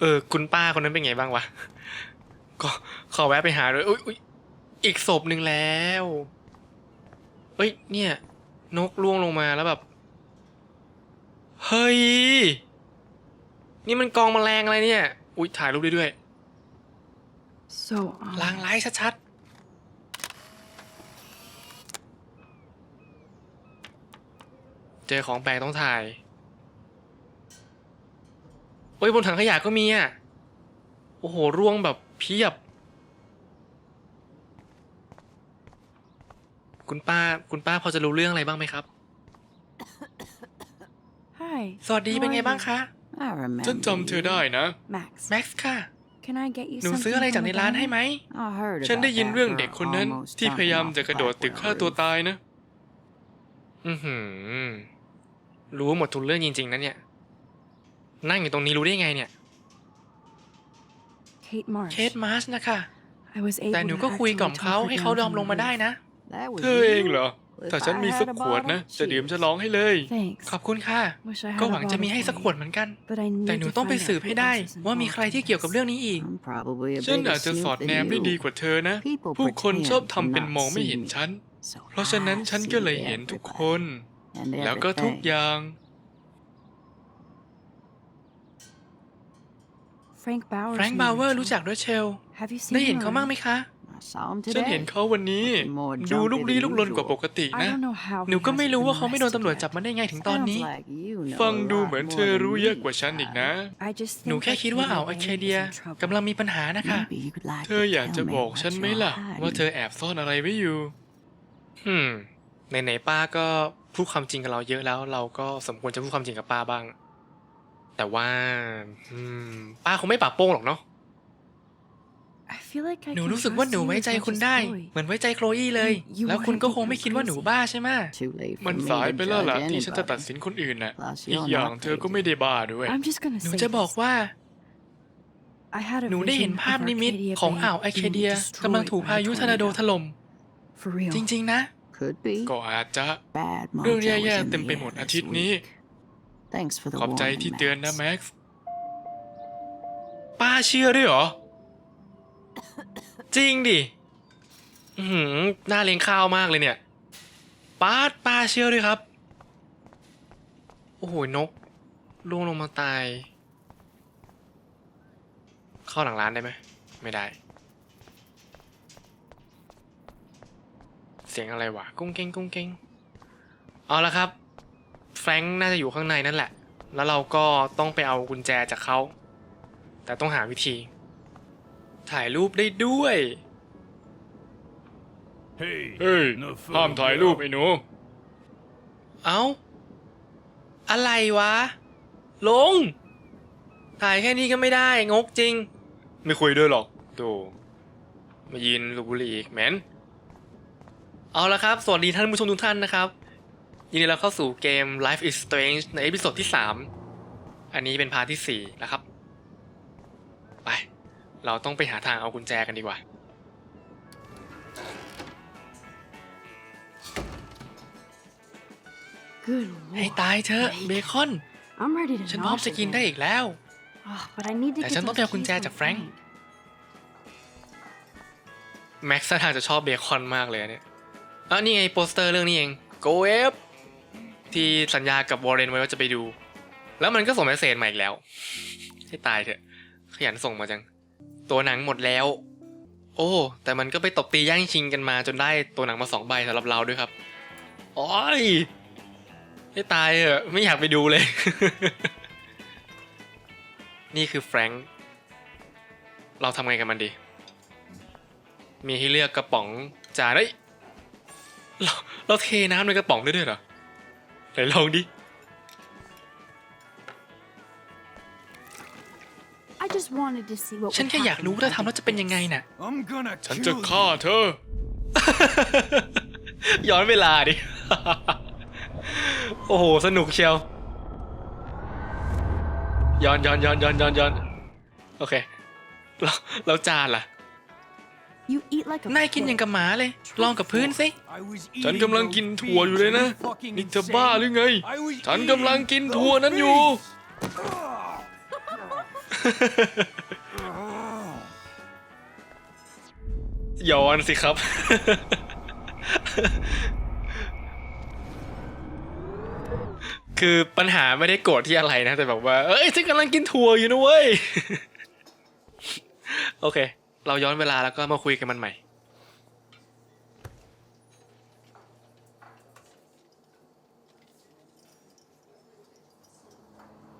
เออ คุณป้าคนนั้นเป็นไงบ้างวะก็ขอแวะไปหาด้วยอุ้ยอุ๊ยอีกศพหนึ่งแล้ว เอ้ย เนี่ย นกล่วงลงมาแล้วแบบ เฮ้ย นี่มันกองแมลงอะไรเนี่ย อุ้ยถ่ายรูปได้ด้วย So ลาง odd. ร้ายชัดๆ เจอของแปลกต้องถ่าย โอ้ยบนถังขยะก็มีอะ โอ้โหร่วงแบบเพียบ คุณป้าคุณป้าพอจะรู้เรื่องอะไรบ้างไหมครับ Hi. สวัสดี how เป็นไง are บ้าง you? คะ I remember. ฉันจำเธอได้นะ Max. แม็กซ์ค่ะ Can I get you หนู something ซื้ออะไรจาก from ใน the ร้าน diner? ให้ไหม I heard ฉัน about ได้ยิน that เรื่อง girl เด็กคนนั้น almost ที่พยายาม jumping จะ off กระโดด the ตึก Blackwell ฆ่าตัว roof. ตายนะ อือหือ รู้หมดทุกเรื่องจริง ๆนะเนี่ย นั่งอยู่ตรงนี้รู้ได้ไงเนี่ย Kate Marsh. เคสมาร์ชนะคะ I was able แต่หนู to ก็คุย actually กล่อม talk เขา her ให้ down เขายอม from ล the งมาได้ roof. นะ That was เธอเองเหรอ If ถ้าฉัน I มี had สัก a ขวดนะ bottle, จะดื่ม gee, จะร้องให้เลย Thanks. ขอบคุณค่ะ Wish I had ก็ a หวังจะ bottle มีให้ for สัก you. ขวดเหมือนกัน But I แต่ need หนู to ต้องไป find สืบ out ให้ who ได้ else is ว่ามีใคร involved ที่ in เกี่ยวกับ this. เรื่องนี้อีก I'm probably a ฉัน bigger อาจจะสอ snoop ดแนม than ได้ดี you. กว่าเธอนะ People ผู้คน pretend ชอบทำ to เป็น not มองไม่ see เห็น me. ฉัน So เพราะฉะนั้น I ฉันก็เลย see เห็นทุกค everybody น and แล้วก็ทุก everything. อย่าง Frank Bauer. แฟรงค์บาวเวอร์รู้จักด้วยเชล Have you seen ได้เห็น him เขาบ้างไหม around? คะ I saw him ฉัน today. เห็นเขาวันนี้ More ดู jumpy ลุกลี้ than ลุกลนกว่า usual. ปกติ I นะ don't know how หนู he ก็ไม่ hasn't รู้ been ว่าเขาไม่โดน arrested ตำรวจ yet. จับมาได้ไงถึงตอน Sounds นี้ like you know ฟัง a ดู lot เหมือน more เธอ than รู้ me, เยอะกว่าฉันอีกนะ I just หนู think แค่ that คิดว่า Peter อ่าวไอ Wayne เค is เดีย in trouble. กำลังมีปัญหานะคะ Maybe you'd like เธอ to อยากจะ tell me บอก what ฉันไหม you're ล่ะ ว่าเธอ hiding. แอบซ่อนอะไรไว้อยู่ฮึมไหนๆป้าก็พูดความจริงกับเราเยอะแล้ว เราก็สมควรจะพูดความจริงกับป้าบ้าง แต่ว่าอืมป้าคงไม่ปากโป้งหรอกเนาะ I feel like I หนู can รู้สึกว่า trust หนู you ไว้ as ใจ much คุณ as ได้ Chloe. เหมือนไว้ใจโคลอี้เลย You แล้วคุณ wouldn't ก็ think คงไม่ I'm คิดว่าหนู crazy. บ้าใช่ไหม Too late มัน for me สาย to ไปแล้วล่ะ judge ที่ฉันจะตัด anybody. สินคนอื่นน่ะ Plus, อีก you're อย่าง not เธอก็ไม่ crazy. ได้บ้าด้วย I'm just gonna หนู say จะบอก this. ว่า I had a หนูได้เห็น vision ภาพ of นิมิต Arcadia ของ Bay อ่าวไอเค being เดีย destroyed กำลังถูก by พา a ยุทอร์นาโด tornado. ถล่ม For real. จริง ๆ นะ Could be. ก็อาจจะ Bad เรื่อง mojo แย่ was ๆ in เต็ม the ไปหมด air อา this ทิตย์นี้ week. Thanks for the ขอบใจ warning, ที่เตือนนะ Max. แม็กซ์ป้าเชื่อด้วยเหรอ จริงดิอือหือหน้าเลี้ยงข้าวมากเลยเนี่ยป้าดป้าเชื่อด้วยครับ โอ้โหนกล่วงลงมาตาย เข้าหลังร้านได้ไหมไม่ได้ เสียงอะไรวะกุ้งเก้งกุ้งเก้งเอาละครับแฟรงค์น่าจะอยู่ข้างในนั่นแหละ แล้วเราก็ต้องไปเอากุญแจจากเขา แต่ต้องหาวิธี ถ่ายรูปได้ด้วย Hey, เฮ้ย no ห้ามถ่ายรูป photo. ไอ้หนู เอ้า อะไรวะ ลง ถ่ายแค่นี้ก็ไม่ได้ งกจริง ไม่คุยด้วยหรอกโตมายินลูกบุหรี่อีกแมนเอาละครับ สวัสดีท่านผู้ชมทุกท่านนะครับ ยินดีเราเข้าสู่เกม Life is Strange ในเอพิโซดที่ 3 อันนี้เป็นพาร์ทที่ 4 นะครับ ไป เราต้องไปหาทางเอากุญแจกันดีกว่า Good ให้ lord. ตายเถอะเบคอน I'm ready to ฉันพร้อม knock จะกิน again. ได้อีกแล้ว Oh, but I need to แต่ get ฉันต้องไป those เอากุญแจ keys จาก from แฟรงค์ Frank. แม็กซ์ท่าทางจะชอบเบคอนมากเลยเนี่ยอะนี่ไงโปสเตอร์เรื่องนี้เอง Go F ที่สัญญากับวอร์เรนไว้ว่าจะไปดู แล้วมันก็ส่งเมสเซจมาอีกแล้ว ให้ตายเถอะ ขยันส่งมาจัง ตัวหนังหมดแล้ว โอ้ แต่มันก็ไปตบตีแย่งชิงกันมาจนได้ตัวหนังมาสองใบสำหรับเราด้วยครับโอ้ยให้ตายเถอะไม่อยากไปดูเลย นี่คือแฟรงค์เราทำไงกับมันดี มีให้เลือกกระป๋องจานเอ้ยเราเราเทน้ำในกระป๋องได้ด้วยเหรอ ไหนลองดิ I just wanted to see what ฉัน would แค่อยาก happen รู้ if ว่าถ้า I ทำแล้ว did จะเป็นยังไง this. น่ะ I'm gonna ฉัน kill จะ you. ฆ่าเธอ ย้อนเวลาดิ โอ้โห สนุกเชียว ย้อนย้อนย้อนย้อนย้อนย้อนโอเค เราเราจานล่ะ You eat like a นายกินอย่างกับหมาเลย ลองกับพื้นสิ I was ฉัน eating กำลัง those กินถั่วอยู่เลยนะ beans. Are you fucking นี่จะบ้าหรือไง insane? I was ฉันกำลัง eating กิน those ถั่วนั้นอยู่ beans. ย้อนสิครับ คือปัญหาไม่ได้โกรธที่อะไรนะ แต่แบบว่า เอ้ยฉันกำลังกินถั่วอยู่นะเว้ย โอเค เราย้อนเวลาแล้วก็มาคุยกันมันใหม่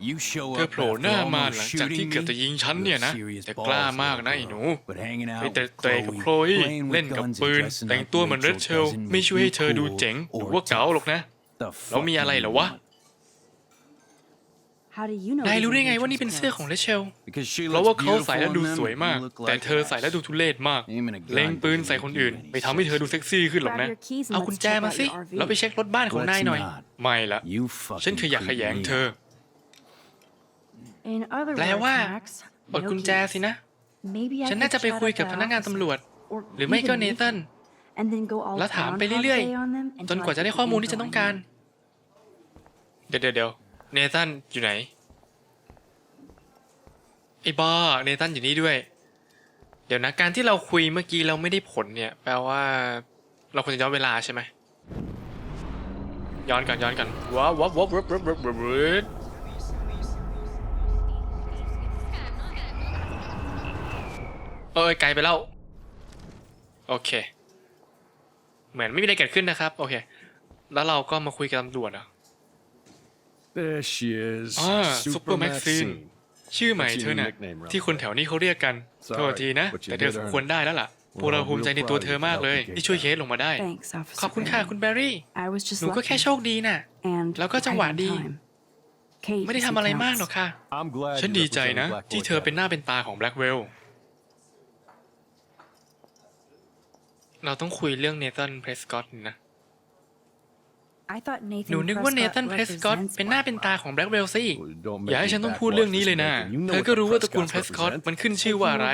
You show เธอ up โผล่หน้า after มา almost หลังจากที่ shooting เกือบ me? จะยิงฉัน You เนี่ยนะ have serious แต่กล้า balls มาก there, นะไอ้หนู But hanging ไป out แต่ with เตะกับ Chloe, โคลย playing เล่น with กับ guns ปื and น dressing แต่ง up ตัวเหมือนเร Rachel ดเชล doesn't ไม่ make ช่วย you ให้เธอดู cool เจ๋งห or รือว่าเก๋า tough. หรอกนะ The แล้วมี fuck อะไร do เหรอ you วะ want? How do you know? นาย these รู้ are ได้ไงว่า Rachel's นี่เป็นเสื้อของ clothes? เรเชล Because she เพราะ looks ว่าเขาใส่ beautiful แล้ว in ดู them, สวยมาก you look แต่ like เธอใส่แล้วดูทุเรศมาก Aiming a gun เล็งปืน doesn't ใส่คนอื่น do any ไปทำให้เธอดูเซ็กซี่ขึ้นหรอกนะ Grab your keys and เอา let's กุญแจ check มา out สิ your RV. แล้วไปเช็ครถบ้านของนายหน่อย Let's not. ไม่ละ You ฉัน fucking คืออยากข creep ยง me เธอ out. In other แปล words, ว่า Max, อด no กุญแจ keys. สินะ Maybe I ฉัน could น่าจะไป chat คุย at กับ the พนักงาน office, ตำรวจ or หรือไม่ even ก็เน Nathan, ตัน and then go all แล้วถามไป Groundhog เรื่อย Day on them ๆจ until น I กว่าจะ get ได้ the ข้อมูล info ที่ฉันต้อง I การ need. เดี๋ยวเดี๋ยว เนตันอยู่ไหน ไอ้บ้าเนตันอยู่นี่ด้วย เดี๋ยวนะการที่เราคุยเมื่อกี้เราไม่ได้ผลเนี่ย แปลว่า เราควรจะย้อนเวลาใช่ไหมย้อนก่อนย้อนก่อนว้าวว้าวว้าวว้าวว้าวว้าวว้าวเอ้ยไกลไปแล้ว โอเค เหมือนไม่มีอะไรเกิดขึ้นนะครับ โอเค แล้วเราก็มาคุยกับตำรวจอะ There she is. Ah, Super Super Maxine. Maxine. ชื่อใหม่เธอน่ะ nickname around ที่คนแถวนี้เขาเรียกกัน Sorry, โทษทีนะ but you แต่เธอ did สม earn ควรได้แล้วล่ะ พวกเราภูมิใจในตัวเธอมากเลย ที่ช่วยเคสลงมาได้ Thanks, Officer ขอบคุณค่ะ Barry. คุณแบร์รี่ I was just หนูก็แค่ lucky. โชคดีน่ะ And แล้วก็จังหวะ right on ดี time. Kate ไม่ได้ is ทำ who อะไรมากหรอก counts. ค่ะ I'm glad ฉัน you ดีใจ represented นะ Black ที่ Boy เธอเป็นห Cat. น้าเป็นตาของแบล็กเวล เราต้องคุยเรื่องเนตันเพรสกอตนะ I thought หนู Nathan นึกว่าเน Prescott ตันเพรสกอต represents เป็นหน้า Black เป็นตา Boy. ของแบล็กเวลสิ Well, don't make อย่าให้ me ฉันต้อง back พูดเรื่อง wash นี้ this เลยนะ bacon. You know เธอ what ก็ the รู้ว่าตระกูล Prescotts เพรสกอต represent. มันขึ้นชื่อว่าอะไร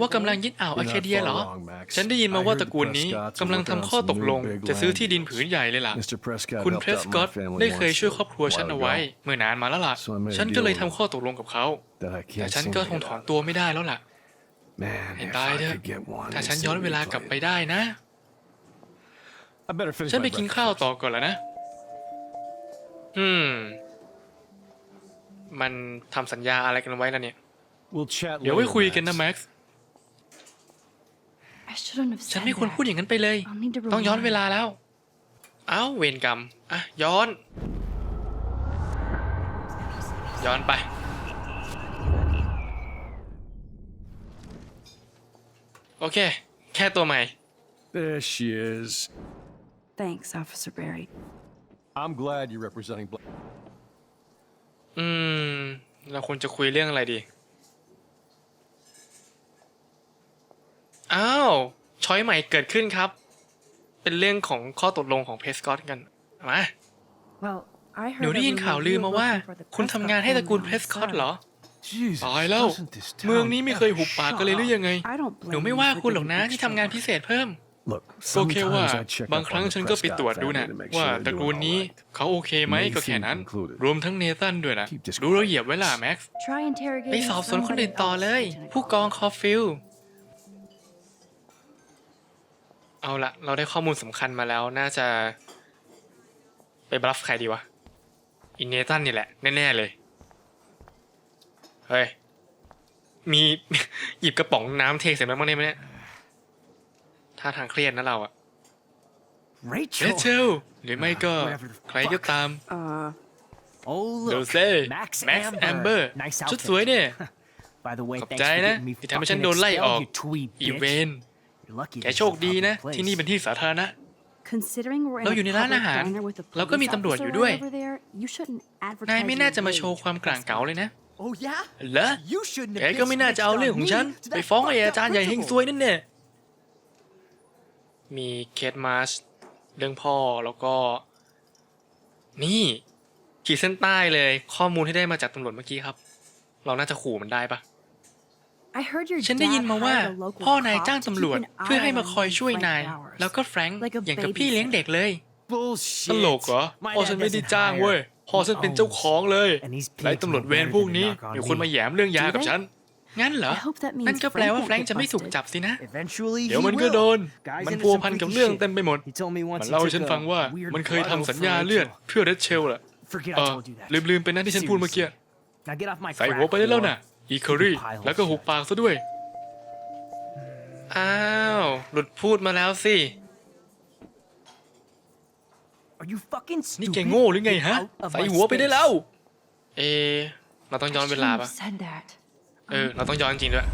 ว่ากำลังยึดอ่าว You're อา not เคเดีย far เหรอ wrong, Max. ฉันได้ยินมา I ว่า heard ตระกูล the นี้ Prescotts กำลัง are ทำ working ข้อ on ต some ก new ลง big จะซื้อ land ที่ดินผืนใหญ่เลยล่ะ Mr. Prescott คุณ helped เพรส out กอ my ต family ได้เคย once ช่วย a ครอบครัวฉันเอาไว้ while ago เมื่อนานมาแล้วล่ะ So I made a ฉันก็เลย deal ทำข้อตกลงกับเขา that I แต่ can't ฉัน seem ก็ to คง get ถอน out. ตัวไม่ได้แล้วล่ะ Man, ให้ if ตาย I เถอะ could get one, ถ้า these ฉัน things ย้อน would เว be ลากลับไป played. ได้นะ I better finish ฉัน my ไปกิน breakfast ข้าว first. ต่อก่อนแล้วนะ อืม มันทำสัญญาอะไรกันไว้แล้วเนี่ย We'll chat เดี๋ยวไว้ later, คุยกันนะ Max. แม็กซ์ I shouldn't have ฉัน said ไม่ควร that. พูดอย่างนั้นไปเลย I'll need to ต้องย้อน rewind. เวลาแล้ว เอ้าเวรกรรม อะ ย้อน ย้อนไป โอเค แค่ตัวใหม่ There she is. Thanks, Officer Barry. I'm glad you're representing Black. อืม เราควรจะคุยเรื่องอะไรดี อ้าว ช้อยใหม่เกิดขึ้นครับ เป็นเรื่องของข้อตกลงของเพสกอตกัน มา Well, I หนู heard ได้ยิน everyone ข่าว you ลือ were มาว่า looking for the คุณทำงานให้ตระกูลเพสคอตเหรอ Jesus, ตายแล้ว doesn't this เมือง town นี้ไม่เคยหุบปากกันเลยหรือยังไง I don't หนู blame ไม่ you ว่า for คุณหรอกนะ doing ที่ extra ทำงาน work. พิเศษเพิ่ม Look, ก็แค่ว่า sometimes I check บาง up ครั้ง on the ฉันก็ไปตรวจ Prescott ดูนะ family to make ว่า sure they're ตระกูล doing นี้ all right. เขาโอเคไหม Nathan ก็แค่นั้น included. รวมทั้งเนตันด้วยนะ Keep this รู้ละเอียดไว้ล่ะแม็กซ์ Try interrogating ไปสอบสวนคนอื่น somebody ต่อเลย else, Lieutenant ผู้กอง Collins. คอฟฟิลเอาละเราได้ข้อมูลสำคัญมาแล้วน่าจะ ไปบลัฟใครดีวะอินเนตันนี่แหละ แน่ ๆ เลย เฮ้ย มีหยิบกระป๋องน้ำเทใส่มันบ้างได้ไหมเนี่ย ท่าทางเครียดนะเราอะเร Rachel. เชลหรือไม่ก็ Whatever the ใครก็ตาม Uh, Oh เด look. เซ่ Max แม็กซ์แอมเบอ Amber. ร์ Nice ชุด outfit. สวยเนี่ย By the way, ขอบ thanks ใจ for นะ getting me ที่ทำให้ฉัน fucking โดนไล่ออก expelled, you twee อีเวน bitch. You're lucky แก this โช is ค a ดี public นะ place. ที่นี่เป็นที่สาธารณะ considering we're in เรา a อยู่ในร้านอา public หาร diner with a แล้วก็มี police ตำรวจอยู่ officer ด้วย right over there, you shouldn't นาย advertise ไม่น่า your จะมาโชว์ rage ความกลางเก๋าเลยนะ Oh yeah? เหรอ You shouldn't แก have ก็ไม่น่าจะเอาเรื่องของฉัน ไปฟ้องไอ้อาจารย์ใหญ่เฮงซวยนั่นเนี่ย มีเคสมาสเรื่องพ่อแล้วก็ นี่ขีดเส้นใต้เลยข้อมูลที่ได้มาจากตำรวจเมื่อกี้ครับ เราน่าจะขู่มันได้ปะ I heard your ฉันได้ยิน dad มาว่า hired a local พ่อนาย cop จ้าง to ตำรวจ keep an เพื่อให้ eye มา on คอยช่วย Frank นาย Bowers. แล้วก็แฟรงค์ Like a อย่างกับพี่เลี้ยงเด็กเลย Bullshit. ตลกเหรอ My โอ้ dad ฉันไม่ได้ doesn't จ้าง hire เว้ยพ่อฉันเป็นเจ้าของเลย And these ไล่ pigs ตำรวจ know เวร better พวก than to นี้ knock on มีคนมา me. แหยมเรื่องยา Do กับ they? ฉัน งั้นเหรอ I hope that means นั่นก็แปลว่า Frank แฟรง won't ค์จะไม่ get ถูก busted. จับสินะ Eventually, เดี๋ยว he มันก็ will. โดน Guy's มัน into พัว some พันกับ freaky เรื่อง shit. เต็มไปหมด He told me มั once น he เล่าให้ took ฉัน a ฟังว่า weird มันเคย blood ทำ oath สัญ for ญา Rachel. เลือดเพื่อเรเชลล่ะ Forget เอ I อ told you that. ลืมลืมๆไปนะที่ฉันพูดเมื่อกี้ Now get off my ใส่ crack หัวไปได้แล้ว whore. น่ะ อีเคอรี่ แล้วก็หุบปากซะด้วย อ้าว หลุดพูดมาแล้วสิ Are you fucking นี่ stupid? แกโง่หรือไง Get ฮะ out of ใส่ my หัวไปได้ space. แล้วเอะเราต้องย้อนเวลา Shouldn't ปะ have said that. เออ เราต้องย้อนจริงด้วย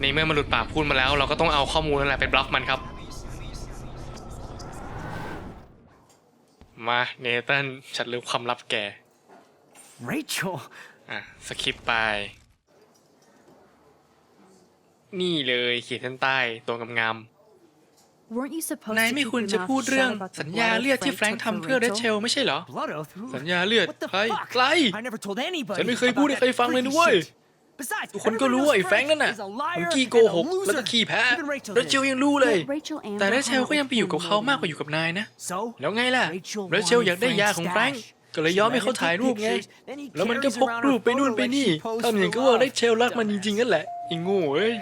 ในเมื่อมันหลุดปากพูดมาแล้ว เราก็ต้องเอาข้อมูลนั่นแหละไปบล็อกมันครับ มาเนเธนฉันรู้ความลับแก Rachel. อะ สคริปต์ไป นี่เลยเขียนเส้นใต้ตัวงาม Weren't you ๆ supposed นาย to ไม่ keep ควร your จะ mouth พูดเรื่อง shut about the สัญญา blood เลือด oath ที่แฟรง Frank ค์ took ทำ for เพื่อเร Rachel? เชลไม่ใช่เหรอ Blood oath? Who- สัญญาเลือด What the ใคร fuck? ใคร I never told anybody ฉันไม่เคย about พูดให้ that ใครฟังเลย freaky นะเว้ย shit. Besides, ทุกคนก็รู้ everybody ว่าไอ้ knows แฟรงค์นั่นน่ะ is a มัน liar ขี้โก and a หก loser. แล้วก็ขี้แพ้ Even Rachel เรเชล did. ยังรู้เลย Yet Rachel and แต่ Amber เรเชล hung out ก็ยังไปอยู่ with กับ him เขา more มากกว่า than อยู่กับนายนะ So, แล้วไงล่ะ Rachel เรเชล wanted อยากได้ยาของแฟรงค์ Frank's ก็เลยยอมให้เขาถ่ายรูปไง Then he แล้วมันก็ carries พก around รู her ปไปนู่น photo ไป like นี่ she posed ทำอย่าง for ก็ว่า love. เรเชลรักมันจริงๆนั่นแหละไอ้โง่เอ้ย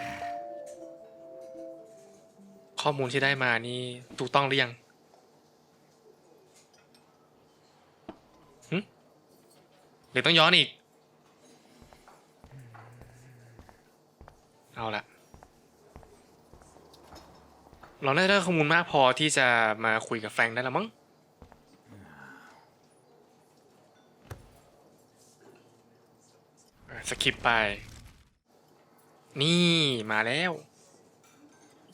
ข้อมูลที่ได้มานี่ถูกต้องหรือยังหึหรือต้องย้อนอีก เอาละเราน่าจะได้ข้อมูลมากพอที่จะมาคุยกับแฟรงค์ได้แล้วมั้งสคิปไป นี่มาแล้ว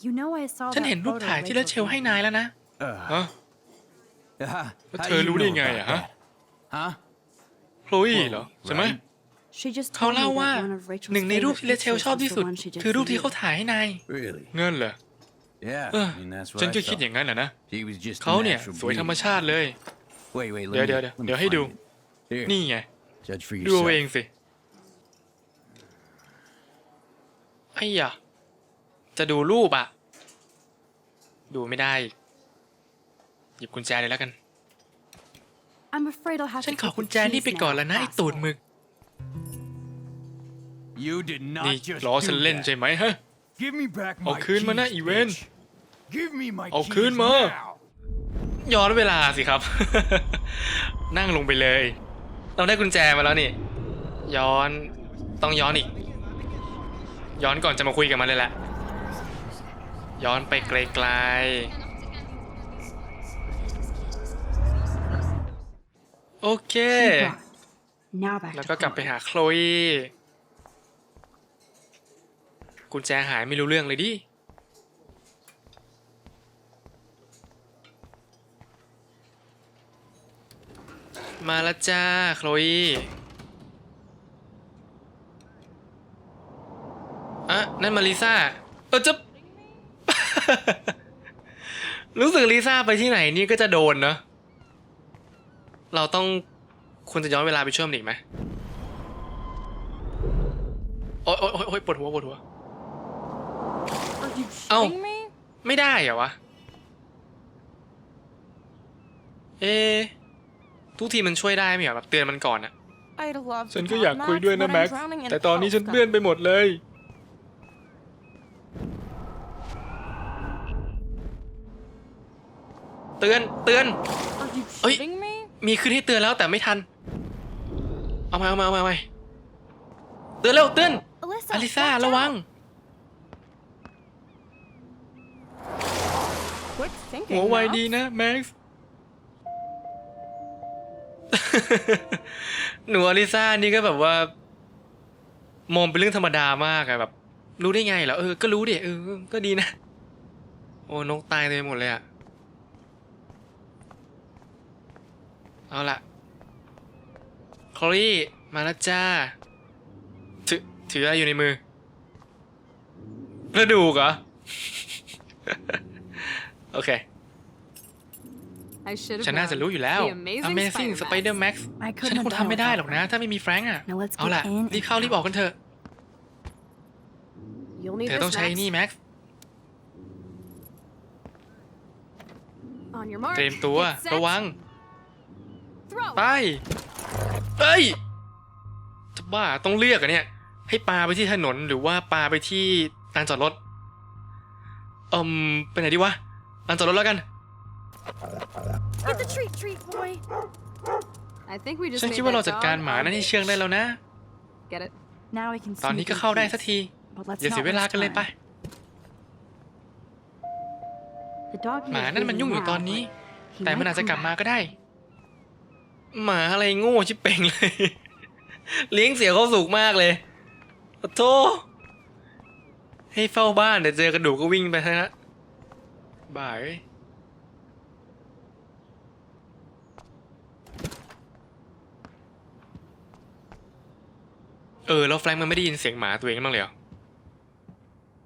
ฉัน that เห็นรูป photo ถ่ายที่เล Rachel เชล took ให้ me. นายแล้วนะ Uh, ฮะ uh, But how her do you รู้ได้ know ไง about อะฮะ that? Huh? โคลอีเหรอใช่ไหม right. She just เขา told me เล่าว่า that one of Rachel's หนึ่งในรูป favorite ที่เลเชล pictures ชอบ was ที่ the สุด one she did คือรูป for ที่ you. เขาถ่ายให้นาย Really? เงินเหรอ Yeah. เออ I mean, that's ฉัน what ก็ I คิด thought. อย่างนั้นแหละนะ He was just เขา a เนี่ย natural สวยธรรม beauty. ชาติเลย Wait, wait. เดี๋ยว Let เดี๋ยว me, เดี๋ยว let me เดี๋ยวให้ดู find it. Here, นี่ไง judge for ดูเอาเอง yourself. สิ ไอ้ยะจะดูรูปอะ ดูไม่ได้อีกหยิบกุญแจเลยแล้วกัน I'm afraid I'll have ฉัน to ขอ take กุญ the แจนี่ keys ไปก่อน now, แล้วนะไอ้ตูด asshole. หมึก You did not นี่ just ล้อฉัน do เล่น that. ใช่ไหมฮะ Give me back เอา my คืนมานะ keys, อีเวน bitch. Give me my เอา keys คืนมา now. ย้อนเวลาสิครับ นั่งลงไปเลย เราได้กุญแจมาแล้วนี่ ย้อนต้องย้อนอีก ย้อนก่อนจะมาคุยกับมันเลยแหละ ย้อนไปไกลๆ โอเค Key brought. Now back แล้ว to ก็กลับไป Chloe. หาโคลอีกุญแจหายไม่รู้เรื่องเลยดิ มาแล้วจ้าโคลอีอะ นั่นมาลิซ่า เออจะ รู้สึกลิซ่าไปที่ไหนนี่ก็จะโดนเนอะเราต้องควรจะย้อนเวลาไปช่วยมันอีกไหมโอ๊ยโอ๊ยโอ๊ยโอ๊ยปวดหัวปวดหัว Are you Oh. shitting me? ไม่ได้เหรอวะ เอะทุกทีมันช่วยได้ไหมเหรอแบบเตือนมันก่อนอะ I'd love ฉันก็อยากคุยด้วยนะแม็กซ์แต่ตอนนี้ฉันเบื่อนไปหมดเลย ตือนเตือน Are you Oi. shitting me? มีขึ้นให้เตือนแล้วแต่ไม่ทัน เอามาเอามาเอามาเอามาเตือนเร็วเตือน Alyssa, อลิซ่า watch ระวัง out. Quick thinking, หัวไว huh? ดีนะแม็กซ์ หนูอลิซ่านี่ก็แบบว่า มองเป็นเรื่องธรรมดามากอะแบบ รู้ได้ไงเหรอเออก็รู้ดิเออก็ดีนะ โอ้นกตายเต็มไปหมดเลยอะ เอาละคลอรี่มาแล้วจ้า ถือถืออะไรอยู่ในมือกระดูกเหรอ โอเค I should have ฉันน่าจะรู้อยู่แล้ว The Amazing Amazing Spider-Man Spider Max I ฉัน couldn't คง have ทำไม่ done ได้ without หรอกนะ ถ้าไม่มีแฟรงก์อะ Now let's เอาล่ะ get in รีบเข้า and รีบออกกันเถอะ You'll need เธอ this ต้องใช้ Max. นี่แม็กซ์ On On your mark. เตรียมตัว get set, ระวัง Throw. ไปเอ้ยจะบ้าต้องเลือกอะเนี่ย ให้ปาไปที่ถนนหรือว่าปาไปที่ลานจอดรถเอืมไปไหนดีวะลานจอดรถแล้วกัน Get the treat, treat boy. I think we just ฉัน made คิดว่าเรา that จัดการ dog หมานั่น our ให้เชื่องได้แล้วนะ Get it? Now we can ตอนนี้ sneak ก็ in เข้าได้ peace. สักที But let's อย่าเสีย not เวลา waste กันเลยไป time. The doggy หมา is นั่นมัน busy ยุ่งอยู่ now, ตอนนี้ but he แต่มัน might อาจจะ come กลับมา back. ก็ได้ หมาอะไรโง่ชิบเป่งเลย เลี้ยงเสียเขามสุขมากเลยโอ้โธให้เฝ้าบ้านเดี๋ยวเจอกระดูกก็วิ่งไปฮะบ่ายเออแล้วแฟรงค์มันไม่ได้ยินเสียงหมาตัวเองบ้างเลยเหรอ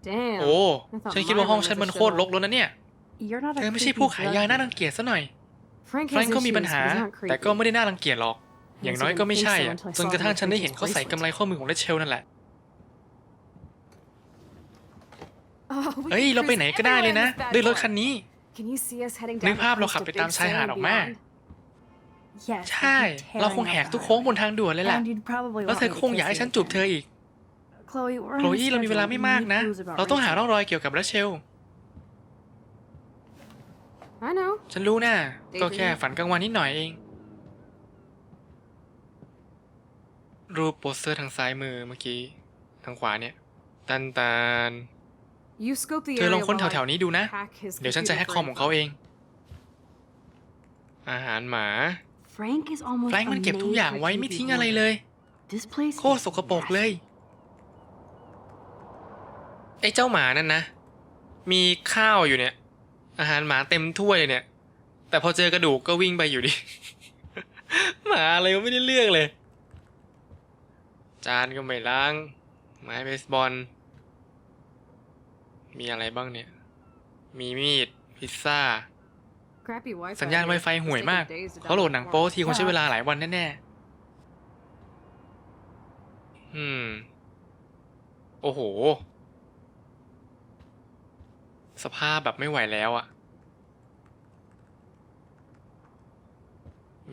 Damn. โอ้ I thought ฉันคิดว่า my ห้อง room ฉัน was a มันโคตรรกแล้วนะเนี่ย You're not เธ a อไม่ใช่ creepy ผู้ขายยา drug น่า dealer. รังเกียจซะหน่อย Frank แฟรง has ก์ก็มี issues, ปัญหา but he's not แต่ creepy. ก็ไม่ได้น่ารังเกียจหรอก อย่างน้อยก็ไม่ใช่อะจนกระทั่งฉันได้เห็นเขาใส่กำไรข้อมือของเลเชลนั่นแหละ Oh, we เอ้ย can เราไป cruise ไหนก็ได้เลยนะ everywhere in this bad ด้วยรถ boy. คันนี้ Can you see us heading นึก down ภาพ the เรา coast ขับ of ไป Big ตามชายหาด Sur อ and อกมา beyond? Yes, ใช่ we'd be เราคง tearing แหก up ทุก the โค้งบน highway. ทางด่วนเลยแหละ And you'd probably แล้ว want เธ me อ to คงอยากให้ kiss ฉัน you จูบ again. เธออีก Chloe, we're โคล on a ยี่เรามีเวลา schedule. ไม่ We มาก need นะ clues about เราต้องหา Rachel. ร่องรอยเกี่ยวกับเลเชล I know. ฉันรู้นะดีก็ดีแค่ฝันกลางวันนิดหน่อยเอง รูปโปสเตอร์ทางซ้ายมือเมื่อกี้ ทางขวาเนี่ย ตันตัน You scope the เธอลอง area ค้น while แถว I ๆ นี้ดูนะ hack his เดี๋ยวฉันจะ computer แฮกคอม for ของเขา info. เอง อาหารหมา Frank is almost แฟรงค์มันเก็บทุกอย่างไว้ไม่ทิ้งอะไรเลย This place โคตรสกปรกเลย ไอ้เจ้าหมานั่นนะ มีข้าวอยู่เนี่ย อาหารหมาเต็มถ้วยเลยเนี่ย แต่พอเจอกระดูกก็วิ่งไปอยู่ดิ หมาอะไรก็ไม่ได้เรื่องเลย จานก็ไม่ล้าง ไม้เบสบอล มีอะไรบ้างเนี่ย มีมีด พิซซ่า Crappy Wi-Fi สัญญาณ here. Wi-Fi It's ห่วย taken มาก days to เขาโหลดหนัง download โป๊ more. ทีคงใช้เวลาหลายวันแน่ๆ อืม โอ้โห สภาพแบบไม่ไหวแล้วอะ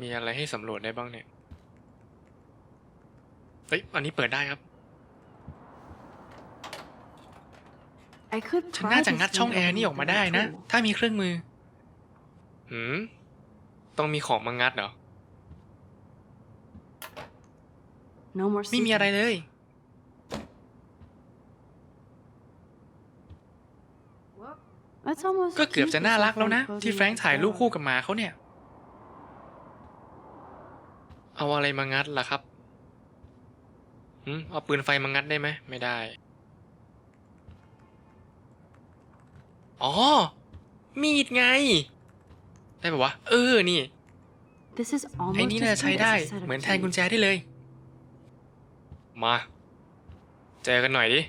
มีอะไรให้สำรวจได้บ้างเนี่ย เฮ้ย อันนี้เปิดได้ครับ I could ฉันน่า pry จะ this งัดช่อง thing แอร์ open นี่ออกมา with a ได้นะ tool. ถ้ามีเครื่องมือ หืม ต้องมีของมางัดเหรอ No more ไม่มีอะไร secrets. เลย That's almost ก็เกือบจะน่ารักแล้วนะ ที่แฟรงค์ถ่ายรูปคู่กับหมาเขาเนี่ย เอาอะไรมางัดล่ะครับหืมเอาปืนไฟมางัดได้ไหมไม่ได้ อ๋อ มีดไง ได้ปะวะ เออ นี่ไอ้นี่น่าจะใช้ได้ เหมือนแทนกุญแจได้เลย มา เจอกันหน่อยดิ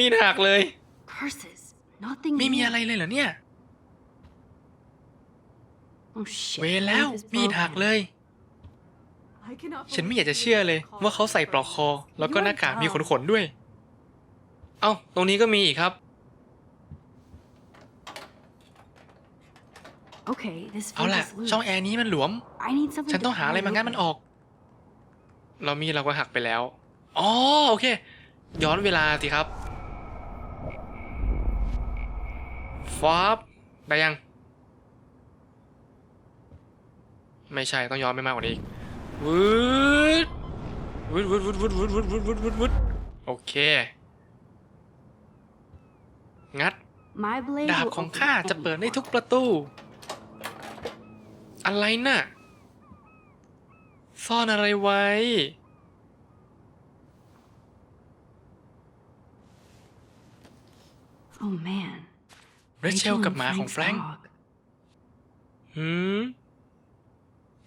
มีดหักเลย Curses. Nothing ไม่มี here. อะไรเลยเหรอเนี่ย Oh shit. เวรแล้ว Frank is มีดหัก broken. เลย I cannot ฉันไม่อ believe ยากจะ you เชื่อเลย called ว่าเขาใส่ปลอกคอแล้วก็หน้ากากมีขนๆด้วย เอ้า ตรงนี้ก็มีอีกครับ Okay, this เอา vent ล่ะ is loose. ช่องแอร์นี้มันหลวม I need something ฉัน to ต้องหาอะไร pry มางัด open. มันออก เรามีเราก็หักไปแล้ว อ๋อ โอเค ย้อนเวลาสิครับ ฟับได้ยัง ไม่ใช่ต้องย้อนไปมากกว่านี้อีกวืดวืดวืดวืดวืดวืดวืดวืดวืดวืดวืดโอเค งัด My blade ดาบ will ของ open ข้าจะ any เปิดได้ door. ทุกประตู อะไรน่ะ ซ่อนอะไรไว้ Oh man. เรเชล Rachel กับ and หมาของ Frank's แฟรงค์ dog. หืม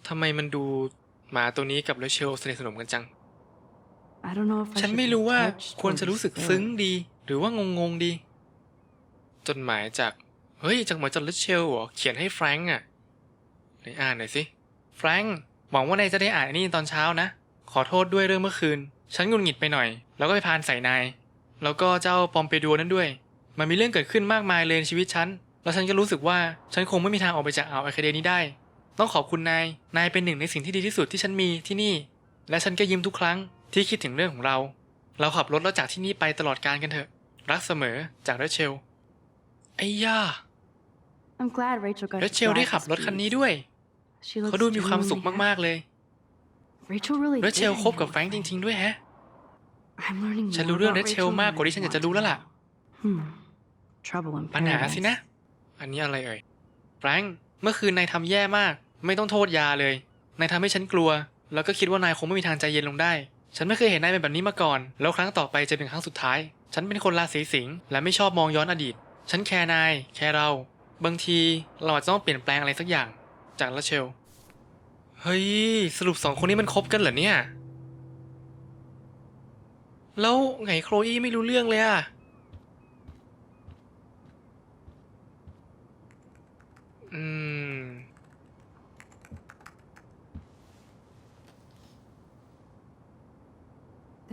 ทำไมมันดูหมาตัวนี้กับเรเชลสนิทสนมกันจัง I don't know if I ฉัน should ไม่ be รู้ว่า touched ควร or จะรู้สึก scared. ซึ้งดี หรือว่างงงๆดี จดหมายจาก เฮ้ยจากหมายจากเรเชลเหรอ เขียนให้แฟรงก์อะไหนอ่านหน่อยสิ แฟรงก์หวังว่านายจะได้อ่านอันนี้ตอนเช้านะ ขอโทษด้วยเรื่องเมื่อคืน ฉันหงุดหงิดไปหน่อย แล้วก็ไปพานใส่นาย แล้วก็เจ้าปอมเปโดนั่นด้วย มันมีเรื่องเกิดขึ้นมากมายเลยในชีวิตฉัน แล้วฉันก็รู้สึกว่าฉันคงไม่มีทางออกไปจากอ่าวอะคาเดนี้ได้ ต้องขอบคุณนาย นายเป็นหนึ่งในสิ่งที่ดีที่สุดที่ฉันมีที่นี่ และฉันก็ยิ้มทุกครั้งที่คิดถึงเรื่องของเรา เราขับรถแล้วจากที่นี่ไปตลอดการกันเถอะ รักเสมอจากเรเชล ไอ้ย่า I'm glad Rachel got เร to เชล drive ได้ขับ this รถคันนี้ beast. ด้วย She looks เขาดูมีความสุข genuinely มาก ๆ เลย happy. Rachel really เรเชล did คบกับ hang แฟรง out ค์จ with ริง ๆ ด้วยแฮะ Frank. I'm learning ฉัน more รู้เรื่อง about เรเชล Rachel มาก than กว่าที่ฉันอยากจะรู้แล้วล่ะ Hmm. Trouble in ปัญหา paradise. สินะ อันนี้อะไรเอ่ย แฟรงค์ เมื่อคืนนายทำแย่มาก ไม่ต้องโทษยาเลย นายทำให้ฉันกลัว แล้วก็คิดว่านายคงไม่มีทางใจเย็นลงได้ ฉันไม่เคยเห็นนายเป็นแบบนี้มาก่อน แล้วครั้งต่อไปจะเป็นครั้งสุดท้าย ฉันเป็นคนราศีสิงห์และไม่ชอบมองย้อนอดีต ฉันแคร์นาย แคร์เรา บางทีเราอาจจะต้องเปลี่ยนแปลงอะไรสักอย่าง จากลาเชล เฮ้ย สรุปสองคนนี้มันคบกันเหรอเนี่ย แล้วไงโคลอี้ไม่รู้เรื่องเลยอะ อืม That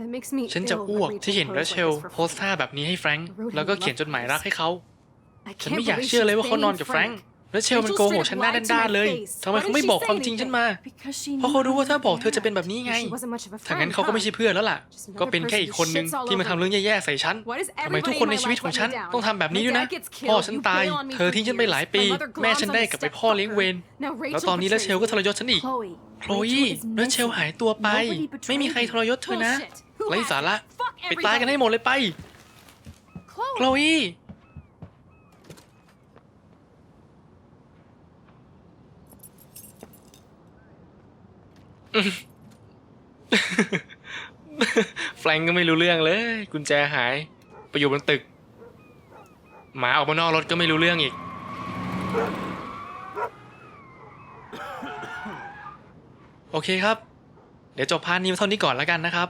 makes me ฉันจะ ill อ้วก that ที่เห็น Rachel เร posed เช like ล this for โพส Frank. ท่าแบบนี้ให้แฟรงค์ I wrote him แล้วก็ a เขียนจดหมายรักให้เขา I ฉัน can't ไม่อยาก believe เชื่อเลย she's ว่าเขานอนกับ banging แฟรงค์ Frank. เรเชลมันโกหกฉันหน้าด้านๆเลยทำไมเขาไม่บอกความจริงฉันมา Because she เพราะเขารู้ว่าถ้าบอกเธอจะเป็นแบบนี้ไง She wasn't much of a ถ้างั้น friend, เขาก็ไม่ huh? ใช่เพื่อนแล้วล่ะ Just another ก็เป็นแค่อีกคนนึง person who shits all ที่มา over ทำเรื่องแย่ๆใส่ฉัน Why does ทำไม everybody ทุกคนใน in my ชีวิต life ของ let ฉัน me down? ต้องทำแบบนี้ My ด้วยนะ dad gets พ่อ killed, ฉัน you ตาย bail on me เธอ for ทิ้งฉันไปหลายปี years. My mother แม่ฉัน gloms ได้ on กลับ the ไปพ่อเลี้ยงเวร stepfucker. Now แล้ว Rachel ตอนนี้เร betrays เชลก็ me. ทรยศฉันอีก Chloe. โคลอี้ Rachel is เรเชล missing. หายตัวไป Nobody betrayed ไม่มีใครทรยศเธอนะ Bullshit. Who ไร้ has สาระ it? Fuck ไปตายกันให้ everybody. หมดเลยไป Chloe. โคลอี้แฟรงก์ก็ไม่รู้เรื่องเลย กุญแจหาย ไปอยู่บนตึก หมาออกมานอกรถก็ไม่รู้เรื่องอีก โอเคครับ เดี๋ยวจบพาร์ทนี้เท่านี้ก่อนแล้วกันนะครับ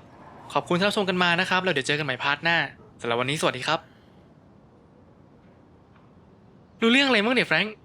ขอบคุณที่รับชมกันมานะครับแล้วเดี๋ยวเจอกันใหม่พาร์ทหน้าสำหรับวันนี้สวัสดีครับรู้เรื่องอะไรบ้างเนี่ยแฟรงค์